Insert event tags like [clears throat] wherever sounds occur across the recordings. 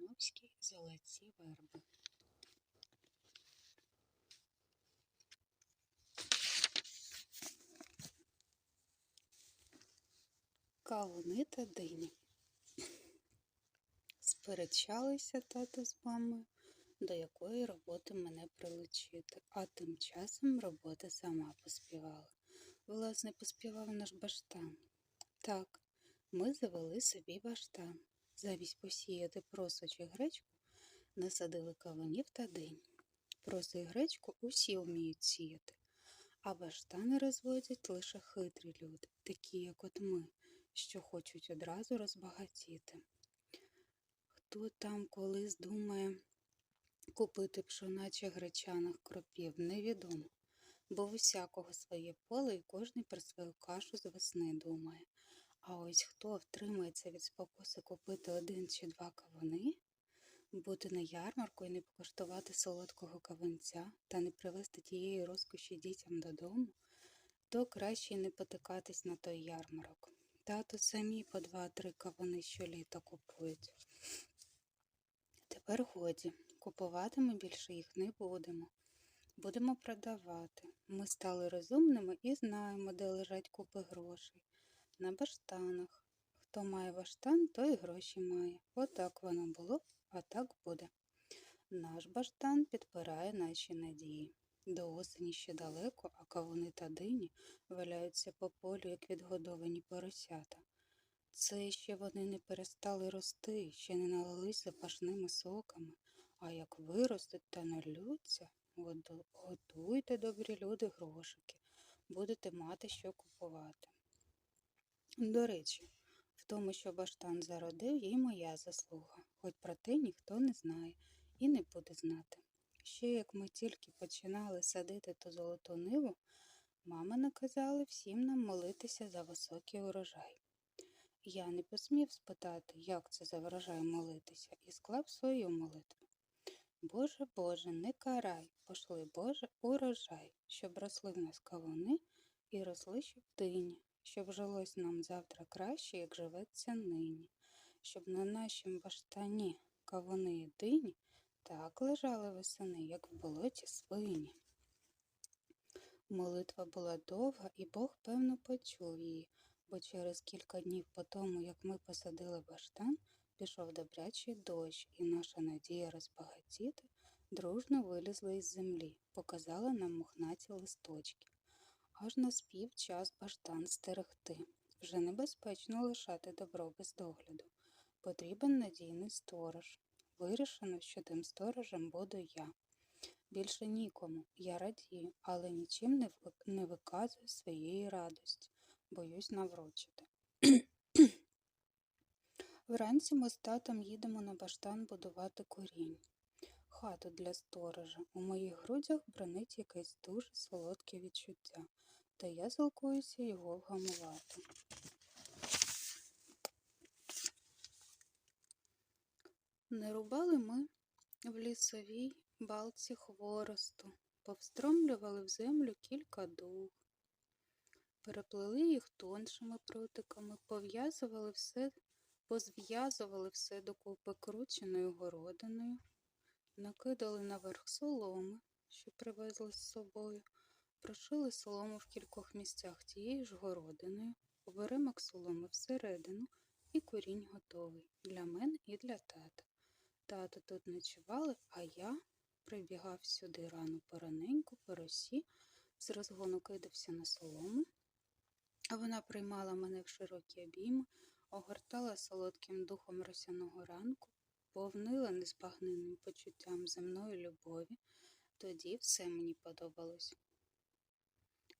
Калиновські золоті верби. Кавуни та дині. Сперечалися тато з мамою, до якої роботи мене прилучити, а тим часом робота сама поспівала. Власне, поспівав наш баштан. Так, ми завели собі баштан. Замість посіяти просо чи гречку насадили кавунів та динь. Просо і гречку усі вміють сіяти, а баштани розводять лише хитрі люди, такі, як от ми, що хочуть одразу розбагатіти. Хто там колись думає купити пшона чи гречаних кропів, невідомо, бо в усякого своє поле і кожний про свою кашу з весни думає. А ось хто втримається від спокуси купити один чи два кавуни, бути на ярмарку і не покуштувати солодкого кавунця та не привезти тієї розкоші дітям додому, то краще не потикатись на той ярмарок. Тато самі по два-три кавуни щоліта купують. Тепер годі, купувати ми більше їх не будемо. Будемо продавати. Ми стали розумними і знаємо, де лежать купи грошей. На баштанах. Хто має баштан, той гроші має. Отак воно було, а так буде. Наш баштан підпирає наші надії. До осені ще далеко, а кавуни та дині валяються по полю, як відгодовані поросята. Це ще вони не перестали рости, ще не налились запашними соками, а як виростуть та нальються, году- готуйте, добрі люди, грошики, будете мати що купувати. До речі, в тому, що баштан зародив, є моя заслуга, хоч про те ніхто не знає і не буде знати. Ще як ми тільки починали садити ту золоту ниву, мама наказала всім нам молитися за високий урожай. Я не посмів спитати, як це за врожай молитися, і склав свою молитву. Боже, Боже, не карай, пошли, Боже, урожай, щоб росли в нас кавуни і росли щоб дині, щоб жилось нам завтра краще, як живеться нині, щоб на нашім баштані кавуни і дині так лежали весени, як в болоті свині. Молитва була довга, і Бог, певно, почув її, бо через кілька днів по тому, як ми посадили баштан, пішов добрячий дощ, і наша надія розбагатіти дружно вилізла із землі, показала нам мохнаті листочки. Аж наспів час баштан стерегти. Вже небезпечно лишати добро без догляду. Потрібен надійний сторож. Вирішено, що тим сторожем буду я. Більше нікому. Я радію, але нічим не, ви- не виказую своєї радості. Боюсь наврочити. [clears throat] Вранці ми з татом їдемо на баштан будувати корінь. Хату для сторожа. У моїх грудях бронить якесь дуже солодке відчуття, та я залкуюся його вгамувати. Не рубали ми в лісовій балці хворосту, повстромлювали в землю кілька дуг, переплели їх тоншими прутиками, пов'язували все, позв'язували все докупи крученою городиною, накидали наверх соломи, що привезли з собою, прошили солому в кількох місцях тією ж городиною, оберемок соломи всередину, і корінь готовий для мене і для тата. Тато тут ночували, а я прибігав сюди рано пораненьку, по росі, з розгону кидався на солому, а вона приймала мене в широкі обійми, огортала солодким духом росяного ранку, повнила незбагненним почуттям земної любові, тоді все мені подобалось.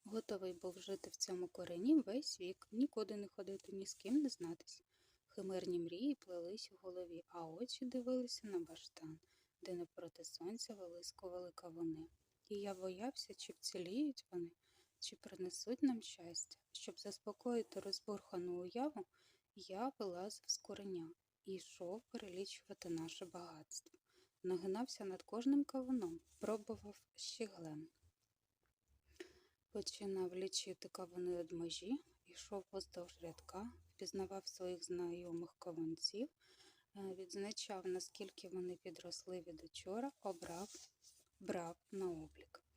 Готовий був жити в цьому корені весь вік, нікуди не ходити, ні з ким не знатись. Химерні мрії плелись у голові, а очі дивилися на баштан, де напроти сонця вилискували кавуни. І я боявся, чи вціліють вони, чи принесуть нам щастя. Щоб заспокоїти розбурхану уяву, я вилазив з кореня і йшов перелічувати наше багатство. Нагинався над кожним кавуном, пробував щеглем. Починав лічити кавуни од межі, йшов поздовж рядка, впізнавав своїх знайомих кавунців, е, відзначав, наскільки вони підросли від учора, обрав, брав на облік.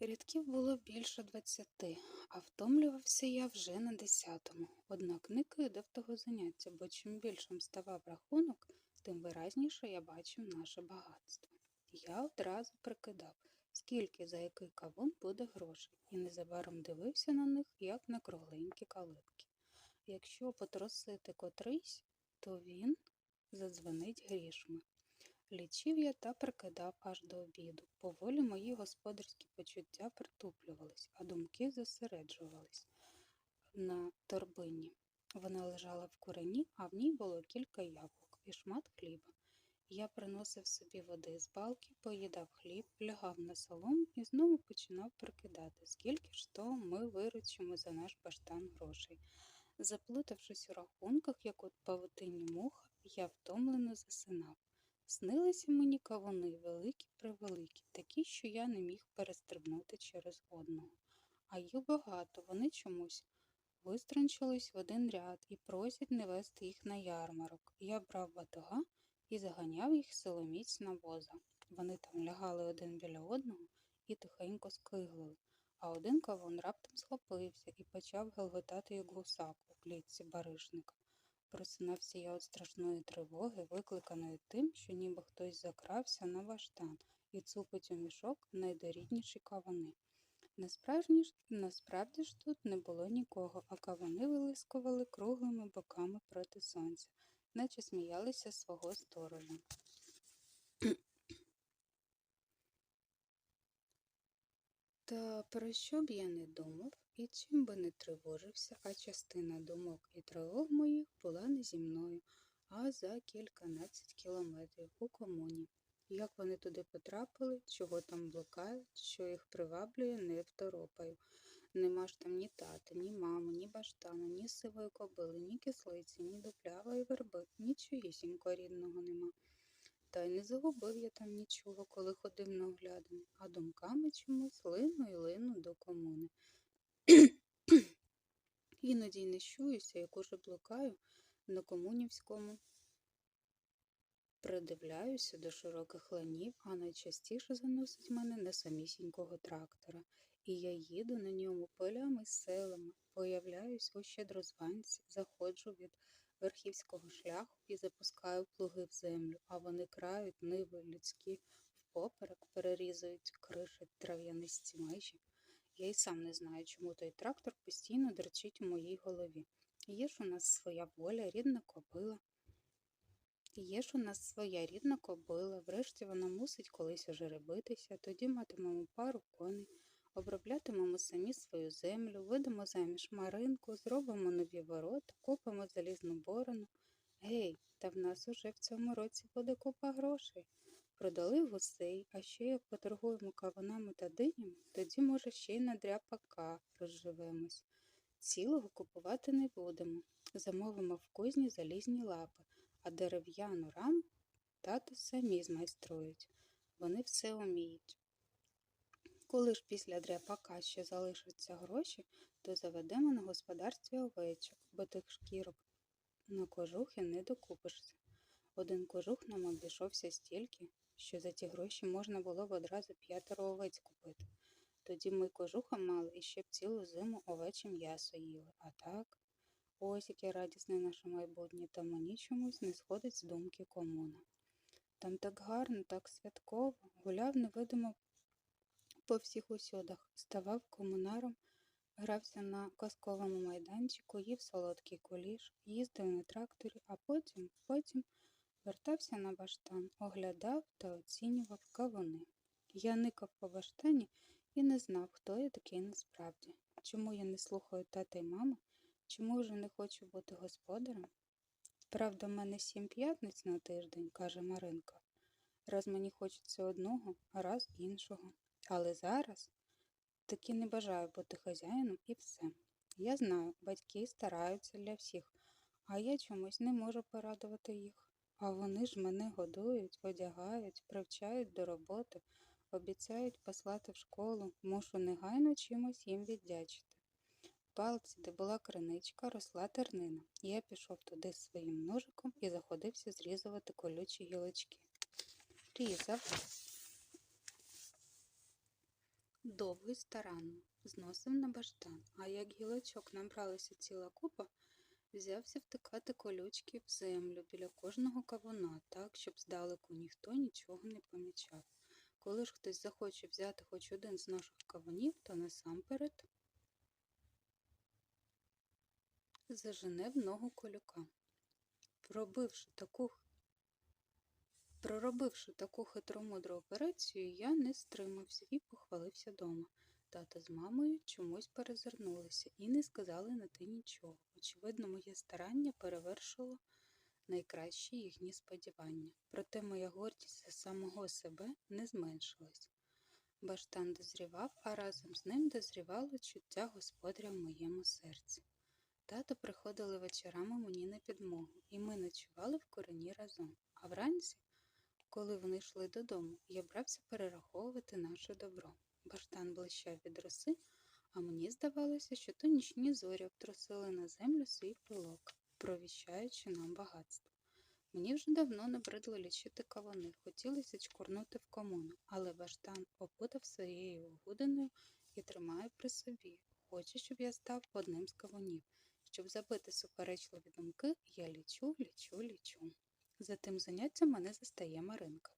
Рядків було більше двадцяти, а втомлювався я вже на десятому. Однак не кидав того заняття, бо чим більшим ставав рахунок, тим виразніше я бачив наше багатство. Я одразу прикидав, скільки за який кавун буде грошей, і незабаром дивився на них, як на кругленькі калитки. Якщо потросити котрийсь, то він задзвонить грішми. Лічив я та прикидав аж до обіду. Поволі мої господарські почуття притуплювались, а думки зосереджувались на торбині. Вона лежала в курені, а в ній було кілька яблук і шмат хліба. Я приносив собі води з балки, поїдав хліб, лягав на солому і знову починав прикидати, скільки ж то ми виручимо за наш баштан грошей. Заплутавшись у рахунках, як от павутинні мух, я втомлено засинав. Снилися мені кавуни великі превеликі, такі, що я не міг перестрибнути через одного. А їх багато, вони чомусь вистрончились в один ряд і просять не вести їх на ярмарок. Я брав батога і заганяв їх силоміць на воза. Вони там лягали один біля одного і тихенько скиглили, а один кавун раптом схопився і почав гелготати як гусак у клітці баришника. Просинався я від страшної тривоги, викликаної тим, що ніби хтось закрався на баштан і цупить у мішок найдорідніші кавуни. Насправді ж, насправді ж тут не було нікого, а кавуни вилискували круглими боками проти сонця, наче сміялися свого сторожа. Та про що б я не думав і чим би не тривожився, а частина думок і тривог моїх була не зі мною, а за кільканадцять кілометрів у комуні. Як вони туди потрапили, чого там блукають, що їх приваблює, не второпаю. Нема ж там ні тата, ні мами, ні баштана, ні сивої кобили, ні кислиці, ні дуплявої верби, нічогісінько рідного нема. Та й не загубив я там нічого, коли ходив на оглядини, а думками чомусь лину й лину до комуни. [clears throat] Іноді й не щуюся, як уже блукаю на комунівському. Придивляюся до широких ланів, а найчастіше заносить мене на самісінького трактора, і я їду на ньому полями й селами, появляюсь у щедрозванці, заходжу від верхівського шляху і запускаю плуги в землю, а вони крають ниви людські впоперек, перерізують криші трав'янисті межі. Я й сам не знаю, чому той трактор постійно дерчить у моїй голові. Є ж у нас своя воля, рідна кобила. Є ж у нас своя рідна кобила, врешті вона мусить колись ожеребитися, тоді матимемо пару коней, оброблятимемо самі свою землю, видамо заміж маринку, зробимо нові ворота, купимо залізну борону. Гей, та в нас уже в цьому році буде купа грошей. Продали гусей, а ще як поторгуємо кавунами та динями, тоді, може, ще й на дряпака розживемось. Цілого купувати не будемо. Замовимо в кузні залізні лапи, а дерев'яну раму тато самі змайструють. Вони все вміють. Коли ж після дряпака ще залишаться гроші, то заведемо на господарстві овечок, бо тих шкірок на кожухи не докупишся. Один кожух нам обійшовся стільки, що за ті гроші можна було б одразу п'ятеро овець купити. Тоді ми кожуха мали і ще б цілу зиму овече м'ясо їли. А так, ось яке радісне наше майбутнє, та мені чомусь не сходить з думки комуна. Там так гарно, так святково, гуляв невидимо по всіх усюдах, ставав комунаром, грався на казковому майданчику, їв солодкий куліш, їздив на тракторі, а потім, потім вертався на баштан, оглядав та оцінював кавуни. Я никав по баштані і не знав, хто я такий насправді, чому я не слухаю тата й мами, чому вже не хочу бути господарем. Правда, в мене сім п'ятниць на тиждень, каже Маринка. Раз мені хочеться одного, а раз іншого. Але зараз таки не бажаю бути хазяїном і все. Я знаю, батьки стараються для всіх, а я чомусь не можу порадувати їх. А вони ж мене годують, одягають, привчають до роботи, обіцяють послати в школу, мушу негайно чимось їм віддячити. балці, де була криничка, росла тернина. Я пішов туди з своїм ножиком і заходився зрізувати колючі гілочки. Різав довго й старанно, зносив на баштан, а як гілочок набралася ціла купа, взявся втикати колючки в землю біля кожного кавуна, так, щоб здалеку ніхто нічого не помічав. Коли ж хтось захоче взяти хоч один з наших кавунів, то насамперед зажене в ногу колюка. Пробивши таку, проробивши таку хитромудру операцію, я не стримався і похвалився дома. Тато з мамою чомусь перезирнулися і не сказали на те нічого. Очевидно, моє старання перевершило найкращі їхні сподівання. Проте моя гордість за самого себе не зменшилась. Баштан дозрівав, а разом з ним дозрівало чуття господаря в моєму серці. Тато приходили вечорами мені на підмогу, і ми ночували в короні разом. А вранці, коли вони йшли додому, я брався перераховувати наше добро. Баштан блищав від роси, а мені здавалося, що то нічні зорі обтрусили на землю свій пилок, провіщаючи нам багатство. Мені вже давно набридло лічити кавуни, хотілося чкурнути в комуну, але баштан опутав своєю огудиною і тримає при собі. Хоче, щоб я став одним з кавунів. Щоб забити суперечливі думки, я лічу, лічу, лічу. За тим заняттям мене застає Маринка.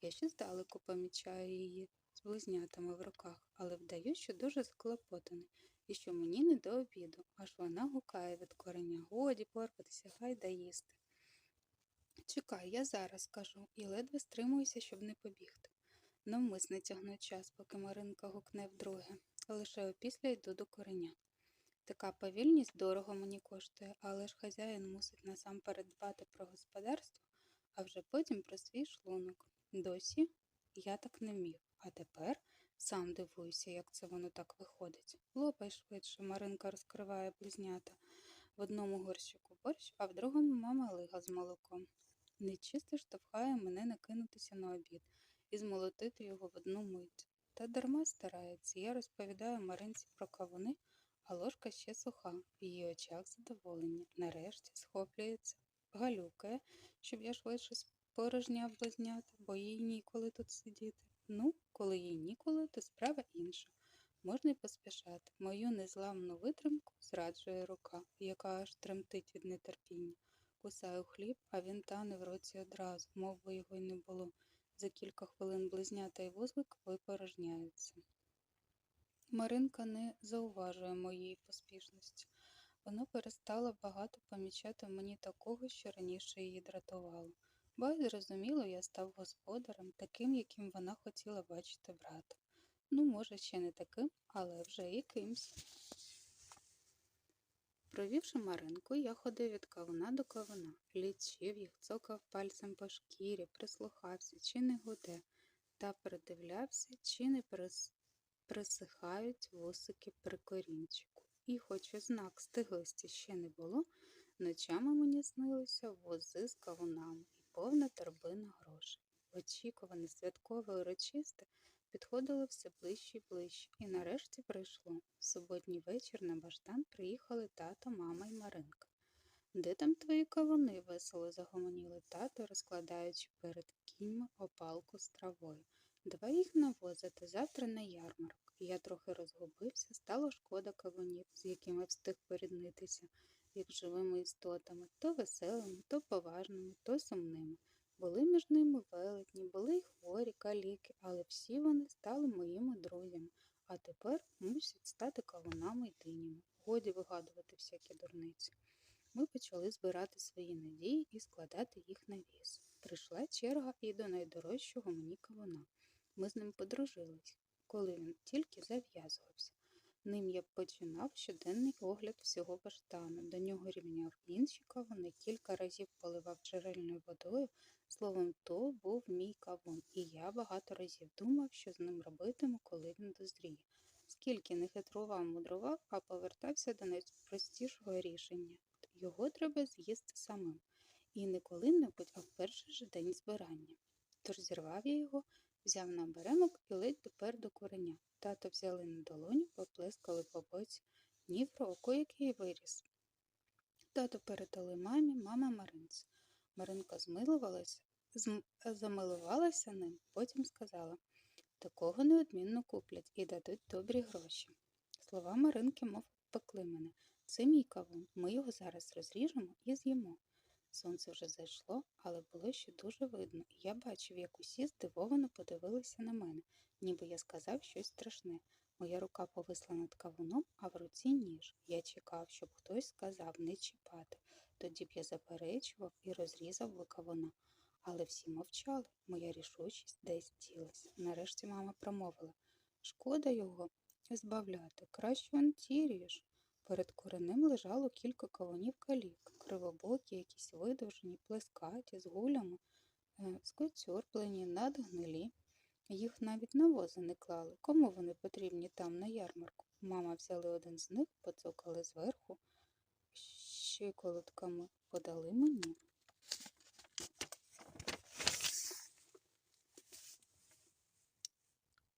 Я ще здалеку помічаю її з близнятами в руках, але вдаю, що дуже заклопотаний і що мені не до обіду, аж вона гукає від кореня. Годі порпатися, гайда їсти. Чекай, я зараз кажу, і ледве стримуюся, щоб не побігти. Навмисне тягну час, поки Маринка гукне вдруге, лише опісля йду до кореня. Така повільність дорого мені коштує, але ж хазяїн мусить насамперед дбати про господарство, а вже потім про свій шлунок. Досі я так не міг, а тепер сам дивуюся, як це воно так виходить. Лопай швидше, Маринка розкриває близнята. В одному горщику борщ, а в другому мама лига з молоком. Нечисто штовхає мене накинутися на обід і змолотити його в одну мить. Та дарма старається, я розповідаю Маринці про кавуни, а ложка ще суха, в її очах задоволення. Нарешті схоплюється, галюкає, щоб я швидше спорожняв близнята, бо їй ніколи тут сидіти. Ну, коли їй ніколи, то справа інша. Можна й поспішати. Мою незламну витримку зраджує рука, яка аж тремтить від нетерпіння. Кусаю хліб, а він тане в році одразу, мов би його й не було. За кілька хвилин близнята й вузлик випорожняються. Маринка не зауважує моєї поспішності. Вона перестала багато помічати мені такого, що раніше її дратувало. Бо зрозуміло, я став господарем, таким, яким вона хотіла бачити брата. Ну, може, ще не таким, але вже якимсь. Провівши Маринку, я ходив від кавуна до кавуна, лічив їх, цокав пальцем по шкірі, прислухався, чи не гуде, та придивлявся, чи не прис... присихають вусики при корінчику. І, хоч ознак стиглості ще не було, ночами мені снилися вози з кавунами і повна торбина грошей. Очікуване, святкове урочисте підходило все ближче і ближче, і нарешті прийшло. В суботній вечір на баштан приїхали тато, мама і Маринка. Де там твої кавуни? весело загомоніли тато, розкладаючи перед кіньми опалку з травою. Давай їх навозити завтра на ярмарок. Я трохи розгубився, стало шкода кавунів, з якими встиг поріднитися, як живими істотами, то веселими, то поважними, то сумними. Були між ними велетні, були й хворі, каліки, але всі вони стали моїми друзями, а тепер мусять стати кавунами й динями. Годі вигадувати всякі дурниці. Ми почали збирати свої надії і складати їх на віз. Прийшла черга і до найдорожчого мені кавуна. Ми з ним подружились, коли він тільки зав'язувався. Ним я починав щоденний огляд всього баштану. До нього рівняв інші кавуни, кілька разів поливав джерельною водою. Словом, то був мій кавун, і я багато разів думав, що з ним робитиму, коли він дозріє. Скільки не хитрував, мудрував, а повертався до найпростішого рішення. Його треба з'їсти самим. І не коли-небудь, а в перший же день збирання. Тож зірвав я його, взяв на беремок і ледь допер до кореня. Тато взяли на долоню, поплескали по боці ні в року, який виріс. Тато передали мамі, мама Маринці. Маринка змилувалася, зм... замилувалася ним, потім сказала такого неодмінно куплять і дадуть добрі гроші. Слова Маринки, мов пекли мене. Це мій кавун. Ми його зараз розріжемо і з'їмо. Сонце вже зайшло, але було ще дуже видно, і я бачив, як усі здивовано подивилися на мене, ніби я сказав щось страшне. Моя рука повисла над кавуном, а в руці ніж. Я чекав, щоб хтось сказав не чіпати. Тоді б я заперечував і розрізав би кавуна. Але всі мовчали. Моя рішучість десь ділась. Нарешті мама промовила Шкода його збавляти, краще он ті. Перед коренем лежало кілька кавунів калік, кривобокі, якісь видовжені, плескаті, з гулями, е, скоцюрплені, надгнилі. Їх навіть на вози не клали. Кому вони потрібні там на ярмарку? Мама взяли один з них, поцокали зверху, щиколотками подали мені.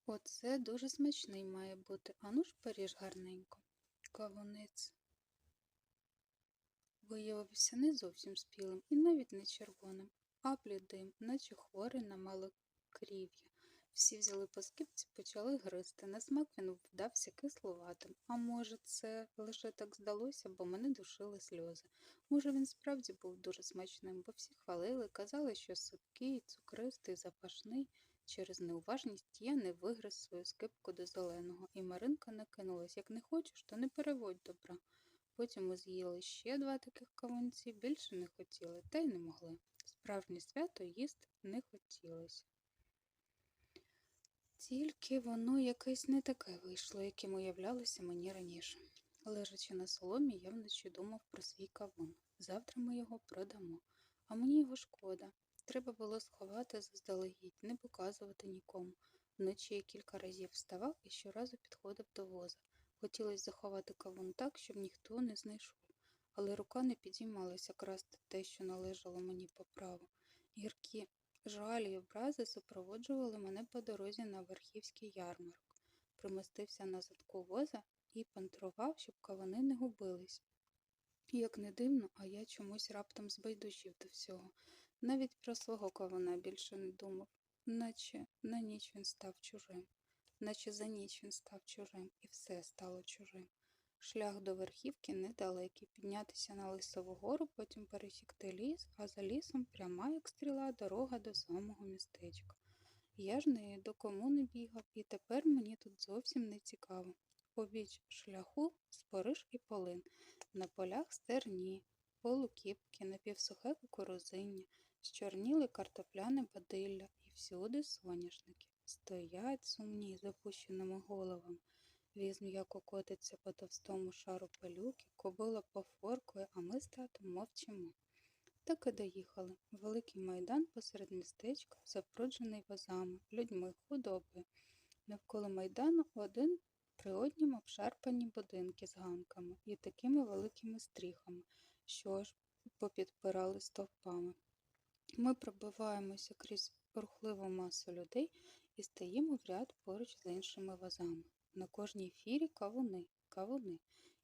Оце дуже смачний має бути. Ану ж поріж гарненько. Кавунець виявився не зовсім спілим і навіть не червоним, а блідим, наче хворий на малокрів'я. Всі взяли по скипці, почали гризти. На смак він вдався кисловатим. А може, це лише так здалося, бо мене душили сльози. Може, він справді був дуже смачним, бо всі хвалили, казали, що сипкий, цукристий, запашний. Через неуважність я не вигриз свою скипку до зеленого, і Маринка накинулась як не хочеш, то не переводь добра. Потім ми з'їли ще два таких кавунці, більше не хотіли, та й не могли. Справжнє свято їсти не хотілося. Тільки воно якесь не таке вийшло, яким уявлялося мені раніше. Лежачи на соломі, я вночі думав про свій кавун. Завтра ми його продамо, а мені його шкода. Треба було сховати заздалегідь, не показувати нікому. Вночі я кілька разів вставав і щоразу підходив до воза. Хотілося заховати кавун так, щоб ніхто не знайшов, але рука не підіймалася красти те, що належало мені по праву. Гіркі жалі й образи супроводжували мене по дорозі на верхівський ярмарок. Примостився на задку воза і пантрував, щоб кавуни не губились. Як не дивно, а я чомусь раптом збайдужів до всього. Навіть про свого кавуна більше не думав, наче на ніч він став чужим, наче за ніч він став чужим, і все стало чужим. Шлях до верхівки недалекий, піднятися на лисову гору, потім пересікти ліс, а за лісом пряма, як стріла, дорога до самого містечка. Я ж нею до кому не бігав, і тепер мені тут зовсім не цікаво. Побіч шляху спориш і полин, на полях стерні, полукіпки, напівсухе кукурузиння, Щорніли картопляне бадилля і всюди соняшники. Стоять сумні, з опущеними головами. Віз м'яко котиться по товстому шару пилюки, кобила пофоркує, а ми з татом мовчимо. Так і доїхали. Великий майдан посеред містечка, запруджений возами, людьми, худобою. Навколо майдану один при однім обшарпані будинки з ганками і такими великими стріхами, що ж попідпирали стовпами. Ми пробиваємося крізь рухливу масу людей і стоїмо в ряд поруч з іншими вазами. На кожній фірі кавуни, кавуни.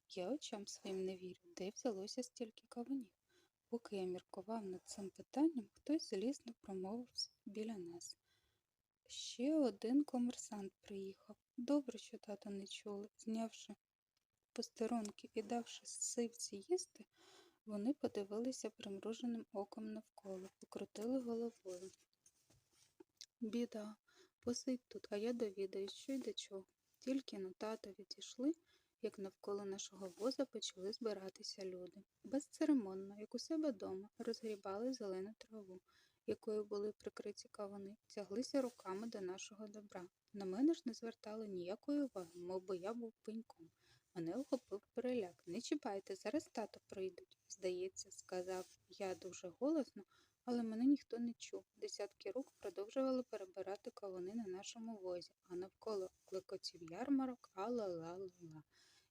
Я очам своїм не вірю, де взялося стільки кавунів. Поки я міркував над цим питанням, хтось злісно промовив біля нас. Ще один комерсант приїхав. Добре, що тато не чули. Знявши постеронки і давши сивці їсти, вони подивилися примруженим оком навколо, покрутили головою. Біда, посидь тут, а я довідаюсь, що й до чого. Тільки на тата відійшли, як навколо нашого воза почали збиратися люди. Безцеремонно, як у себе дома, розгрібали зелену траву, якою були прикриті кавуни, тяглися руками до нашого добра. На мене ж не звертали ніякої уваги, мов би я був пеньком. Мене охопив переляк. Не чіпайте, зараз тато прийдуть. Здається, сказав я дуже голосно, але мене ніхто не чув. Десятки рук продовжували перебирати кавуни на нашому возі, а навколо клекотів ярмарок ала-ла-ла-ла.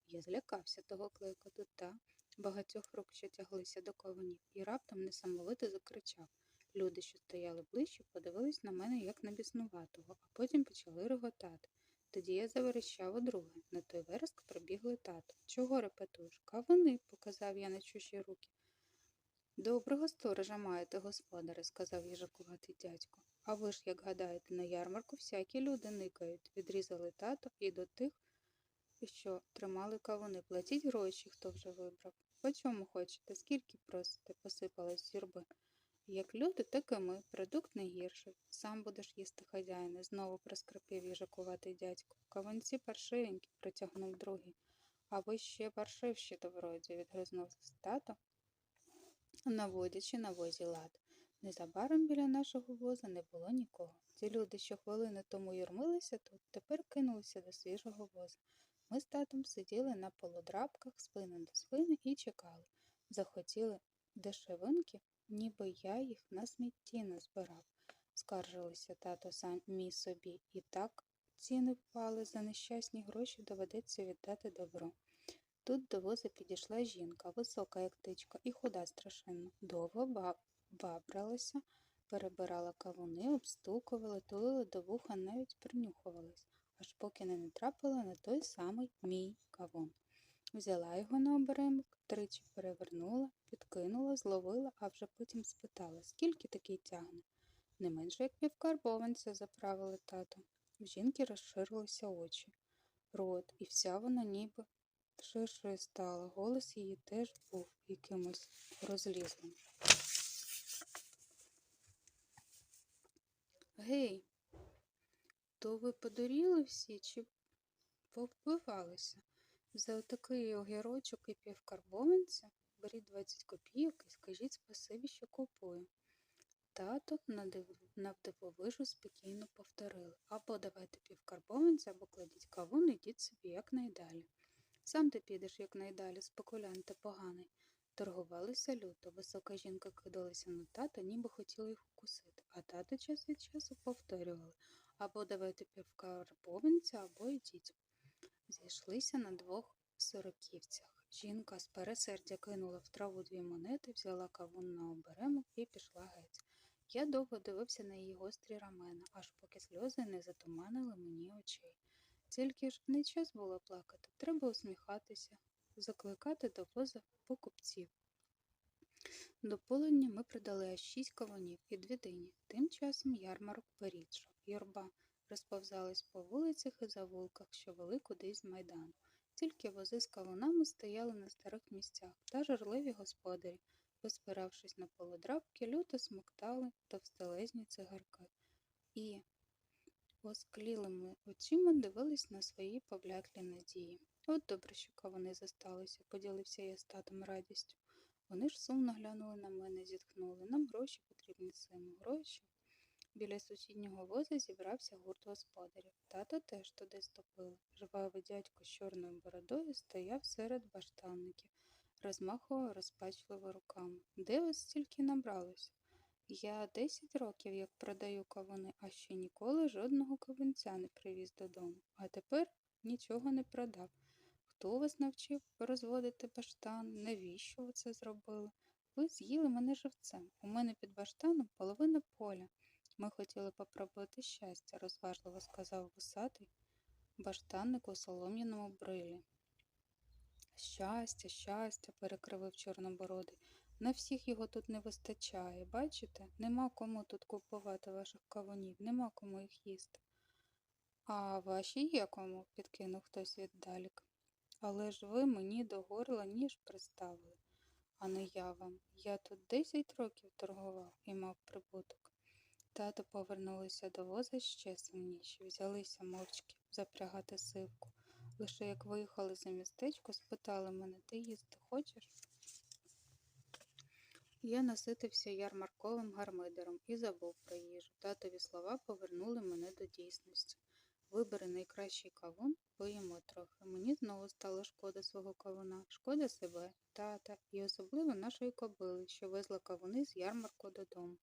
Я злякався того клекоту та багатьох рук, що тяглися до кавунів, і раптом несамовито закричав. Люди, що стояли ближче, подивились на мене як на біснуватого, а потім почали реготати. Тоді я заверещав удруге. На той вереск прибігли тато. Чого репетуєш? Кавуни, показав я на чужі руки. Доброго сторожа маєте, господаре, сказав їжакуватий дядько. А ви ж, як гадаєте, на ярмарку всякі люди никають, відрізали тато і до тих, що тримали кавуни. Платіть гроші, хто вже вибрав. По чому хочете, скільки просите, посипалась з юрби. Як люди, так і ми. Продукт не гірший. Сам будеш їсти хазяїне, знову проскрипів їжакуватий дядько. Кавунці паршивенькі, протягнув другий. А ви ще паршивші добродії, відгризнувся тато, наводячи на возі лад. Незабаром біля нашого воза не було нікого. Ті люди, що хвилини тому юрмилися тут, тепер кинулися до свіжого воза. Ми з татом сиділи на полудрабках спини до спини і чекали. Захотіли дешевинки, ніби я їх на смітті назбирав. Скаржилися тато самі собі. І так ціни впали за нещасні гроші доведеться віддати добро. Тут до воза підійшла жінка, висока, як тичка, і худа страшенно. Довго ба- бабралася, перебирала кавуни, обстукувала, тулила до вуха, навіть принюхувалась, аж поки не натрапила на той самий мій кавун. Взяла його на оберемок, тричі перевернула, підкинула, зловила, а вже потім спитала, скільки такий тягне. Не менше як півкарбованця, заправили тато. В жінки розширилися очі, рот, і вся вона ніби ширшою стала. Голос її теж був якимось розлізлим. Гей, то ви подуріли всі чи повбивалися? За отакий огірочок і півкарбованця беріть 20 копійок і скажіть спасибі, що купую. Тато навдивовижу спокійно повторили. Або давайте півкарбованця, або кладіть кавун йдіть собі якнайдалі. Сам ти підеш якнайдалі, спекулянт поганий. Торгувалися люто. Висока жінка кидалася на тата, ніби хотіла їх укусити, а тато час від часу повторювали або давайте півкарбованця, або йдіть. Зійшлися на двох сороківцях. Жінка з пересердя кинула в траву дві монети, взяла кавун на оберемок і пішла геть. Я довго дивився на її гострі рамена, аж поки сльози не затуманили мені очей. Тільки ж не час було плакати, треба усміхатися, закликати до воза покупців. До полудня ми продали аж шість кавунів і дві дині. Тим часом ярмарок порідшав. Юрба розповзалась по вулицях і завулках, що вели кудись з майдану. Тільки вози з кавунами стояли на старих місцях, та журливі господарі, поспиравшись на полудрабки, люто смоктали товстелезні цигарки. І осклілими очима дивились на свої повляклі надії. От добре, що кавуни зосталися, поділився я з татом радістю. Вони ж сумно глянули на мене, зітхнули. Нам гроші потрібні сину, гроші. Біля сусіднього воза зібрався гурт господарів. Тато теж туди ступили. Жвавий дядько з чорною бородою стояв серед баштанників, розмахував розпачливо руками. Де вас стільки набралося? Я десять років як продаю кавуни, а ще ніколи жодного кавунця не привіз додому. А тепер нічого не продав. Хто вас навчив розводити баштан? Навіщо ви це зробили? Ви з'їли мене живцем. У мене під баштаном половина поля. Хотіли попробувати щастя, розважливо сказав вусатий баштанник у солом'яному брилі. Щастя, щастя, перекривив чорнобородий. На всіх його тут не вистачає. Бачите, нема кому тут купувати ваших кавунів, нема кому їх їсти. А ваші є кому, підкинув хтось віддалік. Але ж ви мені до горла ніж приставили, а не я вам. Я тут десять років торгував і мав прибуток. Тато повернулися до воза ще сильніші, взялися мовчки запрягати сивку. Лише як виїхали за містечко, спитали мене, ти їсти хочеш? Я наситився ярмарковим гармидером і забув про їжу. Татові слова повернули мене до дійсності. Вибери найкращий кавун, поїмо трохи. Мені знову стало шкода свого кавуна, шкода себе, тата і особливо нашої кобили, що везла кавуни з ярмарку додому.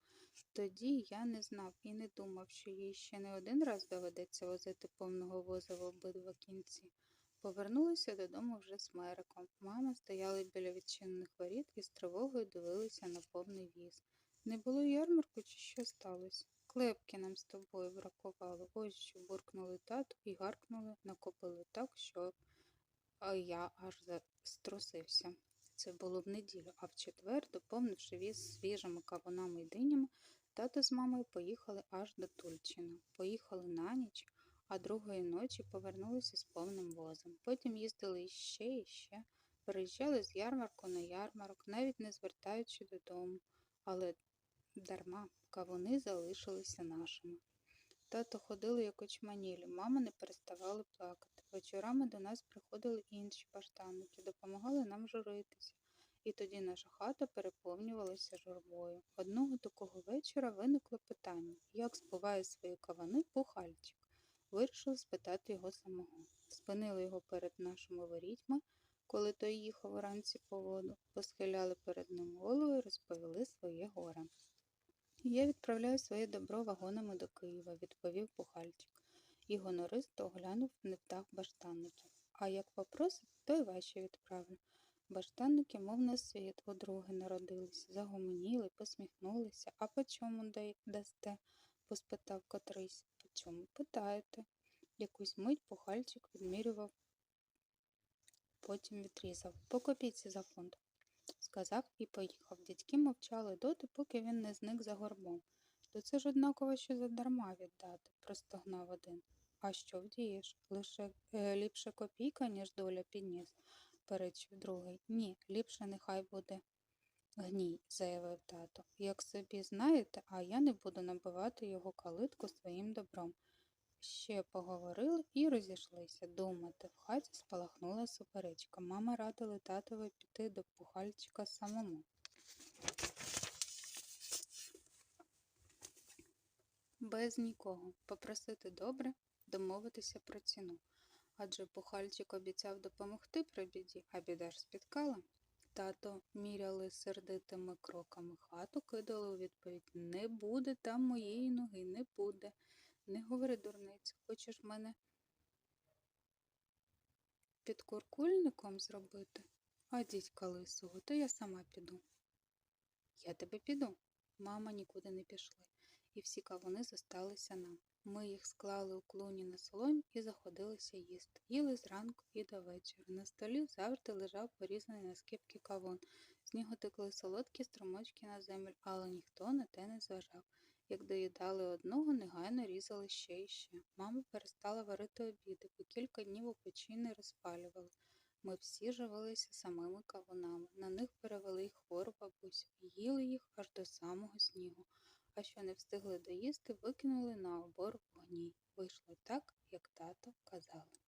Тоді я не знав і не думав, що їй ще не один раз доведеться возити повного воза в обидва кінці. Повернулися додому вже з Мериком. Мама стояла біля відчинених воріт і з тривогою дивилися на повний віз. Не було ярмарку, чи що сталося? Клепки нам з тобою бракувало. Ось що буркнули тату і гаркнули, накопили так, що я аж заструсився. Це було в неділю, а в четвер, доповнивши віз свіжими кавунами і динями, тато з мамою поїхали аж до Тульчина. Поїхали на ніч, а другої ночі повернулися з повним возом. Потім їздили іще і ще, переїжджали з ярмарку на ярмарок, навіть не звертаючи додому. Але дарма кавуни залишилися нашими. Тато ходили, як очманілі, мама не переставали плакати. Вечорами до нас приходили інші баштанники, допомагали нам журитися. І тоді наша хата переповнювалася журбою. Одного такого вечора виникло питання, як збуває свої кавани пухальчик. Вирішили спитати його самого. Спинили його перед нашими ворітьми, коли той їхав уранці по воду, посхиляли перед ним голову і розповіли своє горе. Я відправляю своє добро вагонами до Києва, відповів Пухальчик. І гонористо оглянув невдах баштанників. А як попросить, то й ваші відправлю. Баштанники, мов на світ, удруге народились, загомоніли, посміхнулися. А по чому дасте? поспитав котрийсь. По чому питаєте? Якусь мить пухальчик відмірював, потім відрізав. По копійці за фунт сказав і поїхав. Дядьки мовчали доти, поки він не зник за горбом. То це ж однаково, що задарма віддати, простогнав один. А що вдієш? Лише е, ліпше копійка, ніж доля підніс, перечив другий. Ні, ліпше нехай буде. Гній, заявив тато. Як собі знаєте, а я не буду набивати його калитку своїм добром. Ще поговорили і розійшлися. Думати, в хаті спалахнула суперечка. Мама радила татові піти до пухальчика самому. Без нікого. Попросити добре, домовитися про ціну. Адже пухальчик обіцяв допомогти при біді, а біда ж спіткала. Тато міряли сердитими кроками хату, кидали у відповідь Не буде там моєї ноги, не буде. Не говори, дурниця, хочеш мене під куркульником зробити? А дідька лисого, то я сама піду. Я тебе піду. Мама нікуди не пішли, і всі кавуни зосталися нам. Ми їх склали у клуні на соломі і заходилися їсти. Їли зранку і до вечора. На столі завжди лежав порізаний на скипки кавун. З нього текли солодкі струмочки на землю, але ніхто на те не зважав. Як доїдали одного, негайно різали ще і ще. Мама перестала варити обіди, по кілька днів у печі не розпалювали. Ми всі живилися самими кавунами. На них перевели й хвору бабусю, їли їх аж до самого снігу. А що не встигли доїсти, викинули на обор в гній. Вийшло так, як тато казали.